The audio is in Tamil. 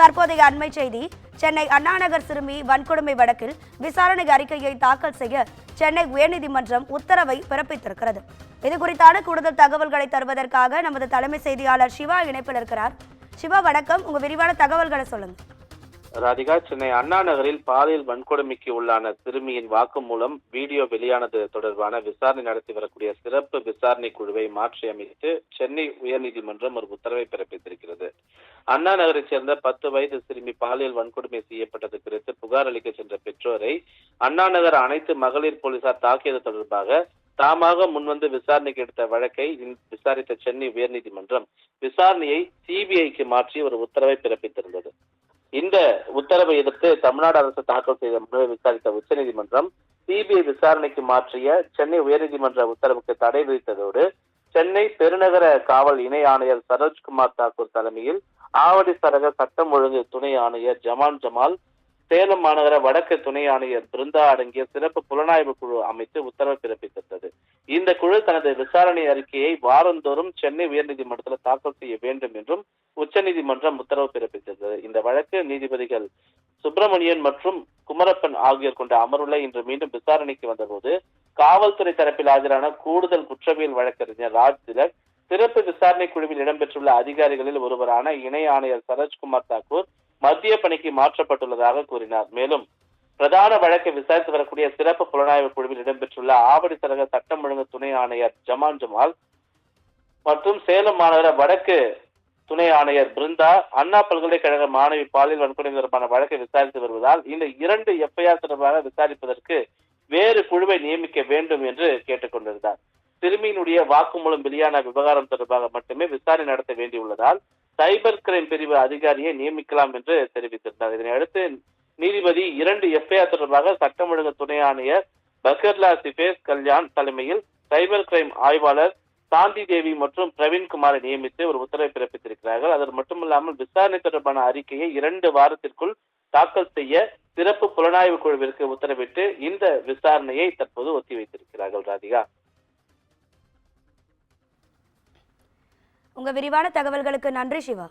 தற்போதைய அண்மை செய்தி சென்னை அண்ணாநகர் சிறுமி வன்கொடுமை வழக்கில் விசாரணை அறிக்கையை தாக்கல் செய்ய சென்னை உயர்நீதிமன்றம் உத்தரவை பிறப்பித்திருக்கிறது. இது குறித்தான கூடுதல் தகவல்களை தருவதற்காக நமது தலைமை செய்தியாளர் சிவா இணைப்பில் இருக்கிறார். சிவா வணக்கம். உங்க விரிவான தகவல்களை சொல்லுங்க. ராதிகா சென்னை அண்ணா நகரில் பாலியல் வன்கொடுமைக்கு உள்ளான சிறுமியின் வாக்குமூலம் வீடியோ வெளியானது தொடர்பான விசாரணை நடத்தி வரக்கூடிய சிறப்பு விசாரணை குழுவை மாற்றியமைத்து சென்னை உயர்நீதிமன்றம் ஒரு உத்தரவை பிறப்பித்திருக்கிறது. அண்ணா நகரைச் சேர்ந்த பத்து வயது சிறுமி பாலியல் வன்கொடுமை செய்யப்பட்டது குறித்து புகார் அளிக்க சென்ற பெற்றோரை அண்ணா நகர் அனைத்து மகளிர் போலீசார் தாக்கியது தொடர்பாக தாமாக முன்வந்து விசாரணைக்கு எடுத்த வழக்கை விசாரித்த சென்னை உயர்நீதிமன்றம் விசாரணையை சிபிஐக்கு மாற்றி ஒரு உத்தரவை பிறப்பித்திருந்தது. இந்த உத்தரவை எதிர்த்து தமிழ்நாடு அரசு தாக்கல் செய்த மனுவை விசாரித்த உச்சநீதிமன்றம் சிபிஐ விசாரணைக்கு மாற்றிய சென்னை உயர்நீதிமன்ற உத்தரவுக்கு தடை விதித்ததோடு சென்னை பெருநகர காவல் இணை ஆணையர் சரோஜ்குமார் தாக்கூர் தலைமையில் ஆவடி சரக சட்டம் ஒழுங்கு துணை ஆணையர் ஜமான் ஜமால் சேலம் மாநகர வடக்கு துணை ஆணையர் பிருந்தா அடங்கிய சிறப்பு புலனாய்வு குழு அமைத்து உத்தரவு பிறப்பித்திருந்தது. இந்த குழு தனது விசாரணை அறிக்கையை வாரந்தோறும் சென்னை உயர்நீதிமன்றத்தில் தாக்கல் செய்ய வேண்டும் என்றும் உச்சநீதிமன்றம் உத்தரவு பிறப்பித்திருந்தது. இந்த வழக்கு நீதிபதிகள் சுப்பிரமணியன் மற்றும் குமரப்பன் ஆகியோர் கொண்ட அமர்வுல இன்று மீண்டும் விசாரணைக்கு வந்தபோது காவல்துறை தரப்பில் ஆஜரான கூடுதல் குற்றவியல் வழக்கறிஞர் ராஜ் திலக் சிறப்பு விசாரணை குழுவில் இடம்பெற்றுள்ள அதிகாரிகளில் ஒருவரான இணை ஆணையர் சரோஜ்குமார் தாக்கூர் மத்திய பணிக்கு மாற்றப்பட்டுள்ளதாக கூறினார். மேலும் பிரதான வழக்கை விசாரித்து வரக்கூடிய சிறப்பு புலனாய்வு குழுவில் இடம்பெற்றுள்ள ஆவடி சரக சட்டம் ஒழுங்கு துணை ஆணையர் ஜமான் ஜமால் மற்றும் சேலம் மாநகர வடக்கு துணை ஆணையர் பிருந்தா அண்ணா பல்கலைக்கழக மாணவி பாலியல் வன்கொடுமை தொடர்பான வழக்கை விசாரித்து வருவதால் இந்த இரண்டு எஃப்ஐஆர் தொடர்பாக விசாரிப்பதற்கு வேறு குழுவை நியமிக்க வேண்டும் என்று கேட்டுக்கொண்டிருந்தார். சிறுமியினுடைய வாக்குமூலம் வெளியான விவகாரம் தொடர்பாக மட்டுமே விசாரணை நடத்த வேண்டியுள்ளதால் சைபர் கிரைம் பிரிவு அதிகாரியை நியமிக்கலாம் என்று தெரிவித்திருந்தார். இதனை அடுத்து நீதிபதி இரண்டு எஃப்ஐஆர் தொடர்பாக சட்டம் ஒழுங்கு துணை ஆணையர் பக்கர்லா சிபேஸ் கல்யாண் தலைமையில் சைபர் கிரைம் ஆய்வாளர் சாந்தி தேவி மற்றும் பிரவீன்குமாரை நியமித்து ஒரு உத்தரவை பிறப்பித்திருக்கிறார்கள். அது மட்டுமல்லாமல் விசாரணை தொடர்பான அறிக்கையை இரண்டு வாரத்திற்குள் தாக்கல் செய்ய சிறப்பு புலனாய்வு குழுவிற்கு உத்தரவிட்டு இந்த விசாரணையை தற்போது ஒத்திவைத்திருக்கிறார்கள் ராதிகா. உங்க விரிவான தகவல்களுக்கு நன்றி சிவா.